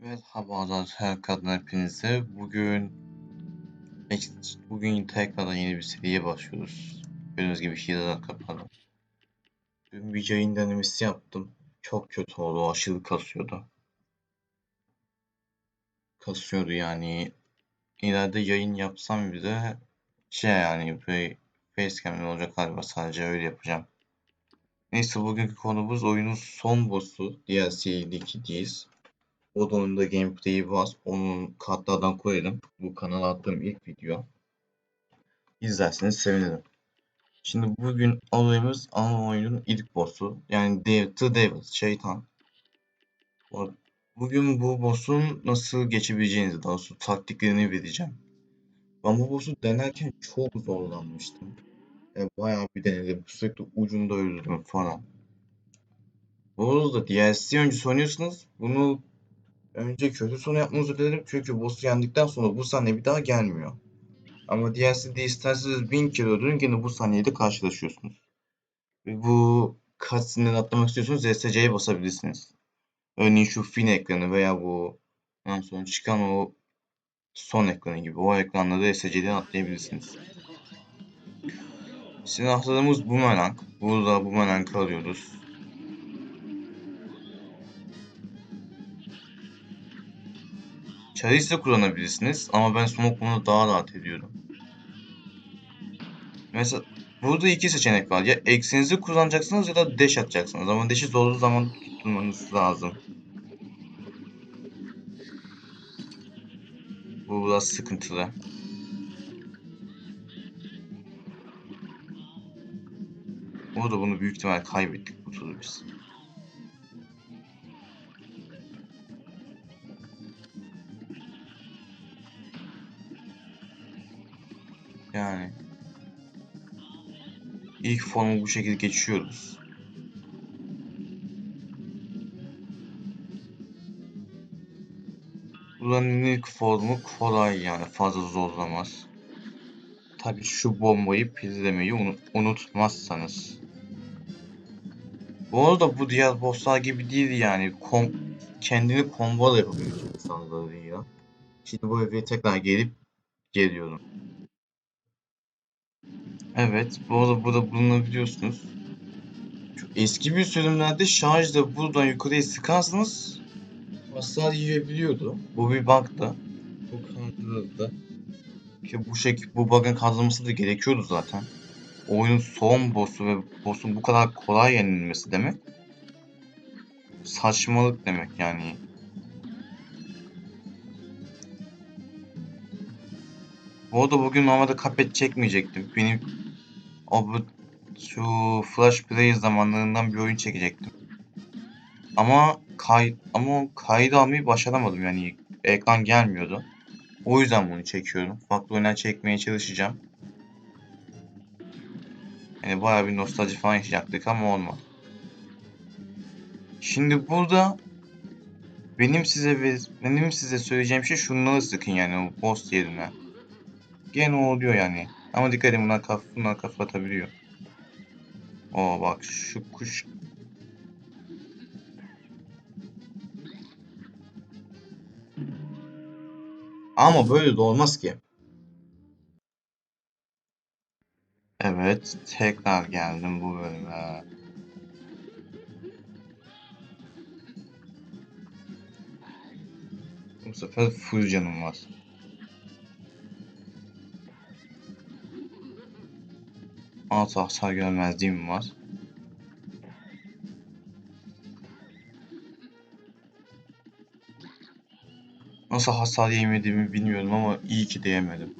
Merhabalar her kadın hepinize. Bugün bugün tekrardan yeni bir seriye başlıyoruz. Gördüğünüz gibi hileler kapalı. Dün bir yayın denemesi yaptım. Çok kötü oldu. Aşırı kasıyordu. Kasıyordu yani. İleride yayın yapsam bile şey yani bir facecam'le olacak galiba. Sadece öyle yapacağım. Neyse bugünkü konumuz oyunun son boss'u. DLC 2'deyiz. O da oyunda gameplay'i var. Onun kartlardan koyarım. Bu kanala attığım ilk video. İzlerseniz sevinirim. Şimdi bugün olayımız ana oyunun ilk boss'u. Yani Dev, The Devil, şeytan. Bugün bu boss'un nasıl geçebileceğinizi, daha doğrusu taktiklerini vereceğim. Ben bu boss'u denerken çok zorlanmıştım. Yani bayağı bir denedim. Sürekli ucunda öldürdüm falan. Bu arada DLC öncesi oynuyorsunuz. Bunu Önce kötü sonu yapmanızı öneririm çünkü boss'u yendikten sonra bu sahne bir daha gelmiyor. Ama DLC'de isterseniz bin kere öldürün gene bu saniyede karşılaşıyorsunuz. Ve bu cutscene'den atlamak istiyorsanız SC'ye basabilirsiniz. Örneğin şu fin ekranı veya bu ondan sonra çıkan o son ekranı gibi o ekranları SC'den atlayabilirsiniz. Silahlarımız bumerang. Burada bumerang alıyoruz. Charis de kullanabilirsiniz ama ben smoke bunu daha rahat ediyorum. Mesela burada iki seçenek var. Ya eksinizi kullanacaksınız ya da dash atacaksınız. Ama dash'i zorlu zaman tutturmanız lazım. Bu biraz sıkıntılı. Burada bunu büyük ihtimal kaybettik bu turu biz. Yani ilk formu bu şekilde geçiyoruz. Buranın ilk formu kolay yani fazla zorlamaz. Tabi şu bombayı pizlemeyi unutmazsanız. Bu arada bu diğer bosslar gibi değil yani. Kom kendini combo da yapabiliyorsun insanlarıyla. Şimdi bu eve tekrar gelip geliyorum. Evet, bu arada burada bulunabiliyorsunuz. Çok eski bir sürümlerde şarjda buradan yukarıya sıkarsanız hasar yiyebiliyordu. Bu bir bug'dı. Bu kaldırıldı. Ki bu şekilde bu bug'ın kaldırılması da gerekiyordu zaten. Oyunun son boss'u ve boss'un bu kadar kolay yenilmesi demek saçmalık demek yani. Bu arada bugün normalde kapet çekmeyecektim. Benim o bu şu Flash Play zamanlarından bir oyun çekecektim. Ama kay ama kaydı almayı başaramadım yani ekran gelmiyordu. O yüzden bunu çekiyorum. Farklı oyunlar çekmeye çalışacağım. Yani bayağı bir nostalji falan yaşayacaktık ama olmadı. Şimdi burada benim size benim size söyleyeceğim şey şunları sıkın yani o boss yerine. Gene oluyor yani. Ama dikkat edin bunlar, kaf bunlar kafa atabiliyor. Oo bak şu kuş. Ama böyle de olmaz ki. Evet, tekrar geldim bu bölüme. Bu sefer full canım var. Alt hasar görmezliğim var. Nasıl hasar yemediğimi bilmiyorum ama iyi ki de yemedim.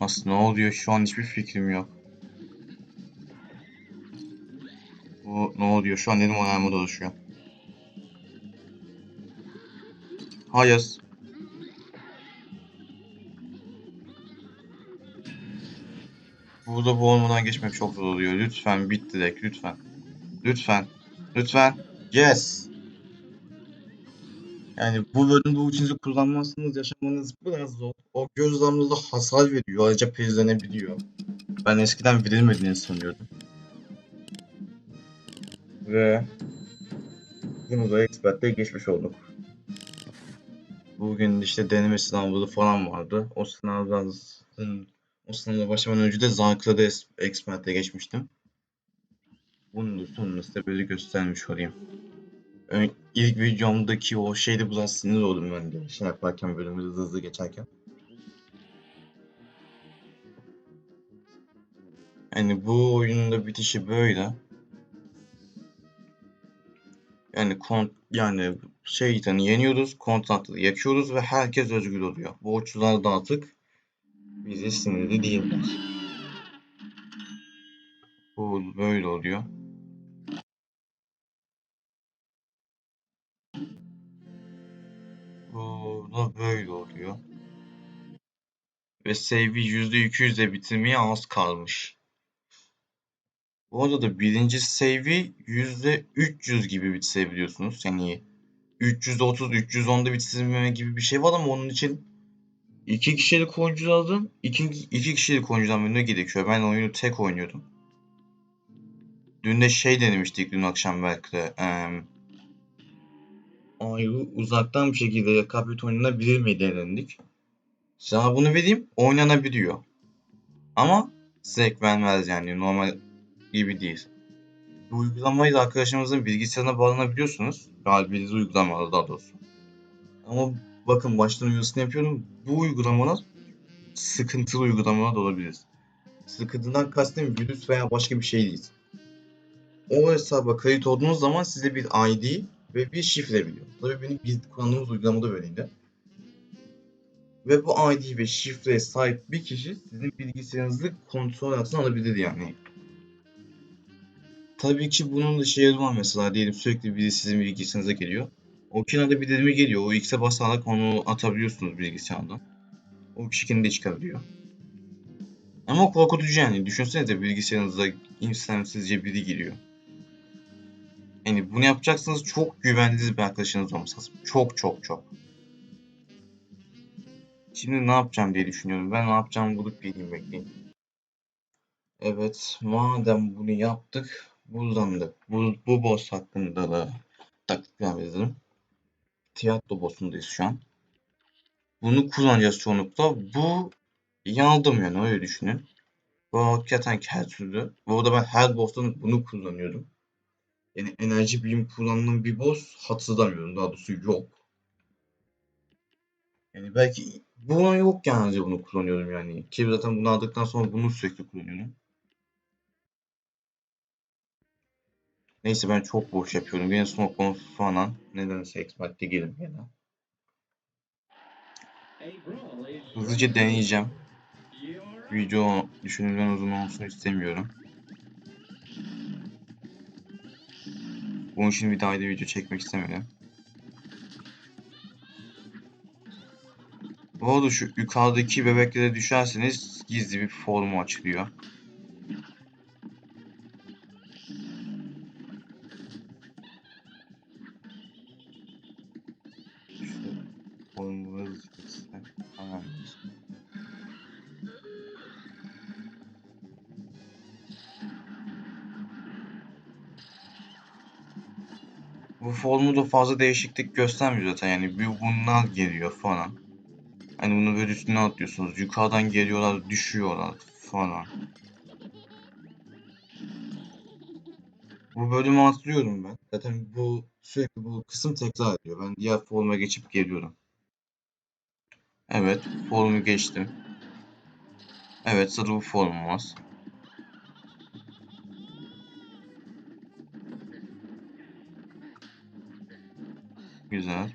Nasıl ne oluyor şu an hiçbir fikrim yok. Bu ne oluyor şu an benim ayağıma dolaşıyor. Hayır. Burada bu olmadan geçmek çok zor oluyor. Lütfen bit direkt lütfen. Lütfen. Lütfen. Yes. Yani bu bölümde uçunuzu kullanmazsanız yaşamanız biraz zor. O göz damlada hasar veriyor. Ayrıca prizlenebiliyor. Ben eskiden verilmediğini sanıyordum. Ve bunu da expert'te geçmiş olduk. Bugün işte deneme sınavları falan vardı. O sınavdan o sınavla başlamadan önce de Zanka'da expert'te geçmiştim. Bunun da sonunu size böyle göstermiş olayım. Ön, ilk videomdaki o şeyde biraz sinir oldum ben de şey yaparken bölümü hızlı hızlı geçerken. Yani bu oyunun da bitişi böyle. Yani kon yani şey hani yeniyoruz, kontratları yakıyoruz ve herkes özgür oluyor. Borçlular da artık bize sinirli değiller. Bu böyle oluyor. Bu da böyle oluyor. Ve save'i %200'e bitirmeye az kalmış. Bu arada da birinci save'i %300 gibi bitirebiliyorsunuz. Yani 330, 310'da bitirmeme gibi bir şey var ama onun için iki kişilik oyuncu lazım. İki, iki kişilik oyuncudan birine gerekiyor. Ben oyunu tek oynuyordum. Dün de şey denemiştik dün akşam belki de. Ee, ayı uzaktan bir şekilde rekabet oynanabilir mi denedik. Sana bunu vereyim oynanabiliyor. Ama zevk vermez yani normal gibi değil. Bu uygulamayı da arkadaşımızın bilgisayarına bağlanabiliyorsunuz. Galibiyeti uygulamalı daha doğrusu. Ama bakın baştan uyarısını yapıyorum. Bu uygulamalar sıkıntılı uygulamalar da olabilir. Sıkıntıdan kastım virüs veya başka bir şey değil. O hesaba kayıt olduğunuz zaman size bir ID ve bir şifre veriyor. Tabii benim biz kullandığımız uygulamada böyleydi. Ve bu ID ve şifreye sahip bir kişi sizin bilgisayarınızı kontrol altına alabilir yani. Tabii ki bunun da şey var mesela diyelim sürekli biri sizin bilgisayarınıza geliyor. O kenarda bir dilimi geliyor. O X'e basarak onu atabiliyorsunuz bilgisayardan. O kişinin de çıkabiliyor. Ama korkutucu yani. Düşünsenize bilgisayarınıza istemsizce biri giriyor. Yani bunu yapacaksanız çok güvendiğiniz bir arkadaşınız olması lazım. Çok çok çok. Şimdi ne yapacağım diye düşünüyorum. Ben ne yapacağımı bulup geleyim bekleyin. Evet, madem bunu yaptık, buradan da bu, bu boss hakkında da taktikler yazarım. Tiyatro boss'undayız şu an. Bunu kullanacağız çoğunlukla. Bu yandım yani öyle düşünün. Bu hakikaten her türlü. Bu arada ben her boss'tan bunu kullanıyorum. Yani enerji birim kullandığım bir boss hatırlamıyorum. Daha doğrusu yok. Yani belki bu yok yani bunu kullanıyorum yani. Ki zaten bunu aldıktan sonra bunu sürekli kullanıyorum. Neyse ben çok boş yapıyorum. Yine smoke bombs falan. Nedense expert'te gelin yine. Hızlıca deneyeceğim. Video düşünülen uzun olsun istemiyorum. Bunun için bir daha da video çekmek istemedim. Bu arada şu yukarıdaki bebeklere düşerseniz gizli bir formu açılıyor. Bu formu da fazla değişiklik göstermiyor zaten yani bir bunlar geliyor falan. Hani bunu böyle üstüne atlıyorsunuz. Yukarıdan geliyorlar, düşüyorlar falan. Bu bölümü atlıyorum ben. Zaten bu sürekli bu kısım tekrar ediyor. Ben diğer forma geçip geliyorum. Evet, formu geçtim. Evet, sırada bu formum var. Güzel.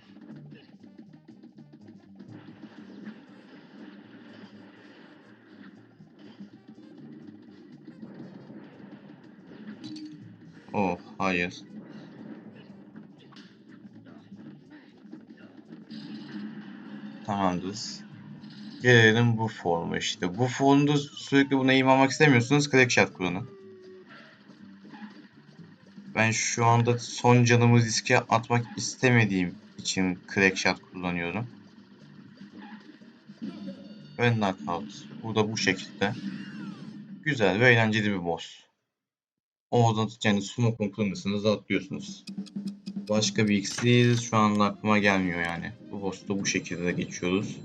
Oh, hayır. Tamamdır. Gelelim bu formu işte. Bu formda sürekli buna eğim almak istemiyorsunuz. Crackshot kullanın. Ben şu anda son canımı riske atmak istemediğim için Crackshot kullanıyorum. ve knockout. Bu da bu şekilde. Güzel ve eğlenceli bir boss. Oradan yani smoke'un kırmızısını atlıyorsunuz. Başka bir iksir şu anda aklıma gelmiyor yani. Bu boss'u da bu şekilde geçiyoruz.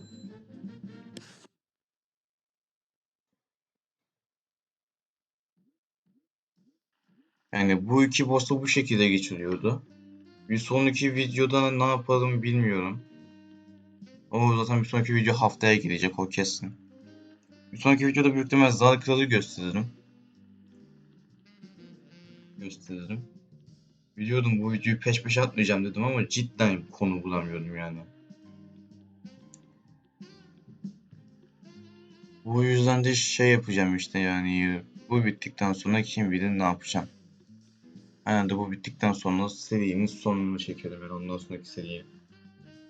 Yani bu iki boss'u bu şekilde geçiliyordu. Bir sonraki videoda ne yapalım bilmiyorum. O zaten bir sonraki video haftaya gelecek o kesin. Bir sonraki videoda büyük ihtimalle Zar Kralı gösteririm. Gösteririm. Biliyordum bu videoyu peş peşe atmayacağım dedim ama cidden konu bulamıyordum yani. Bu yüzden de şey yapacağım işte yani bu bittikten sonra kim bilir ne yapacağım. Aynen de bu bittikten sonra serinin sonunu çekerim ben ondan sonraki seriye.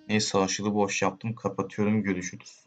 Neyse aşırı boş yaptım kapatıyorum görüşürüz.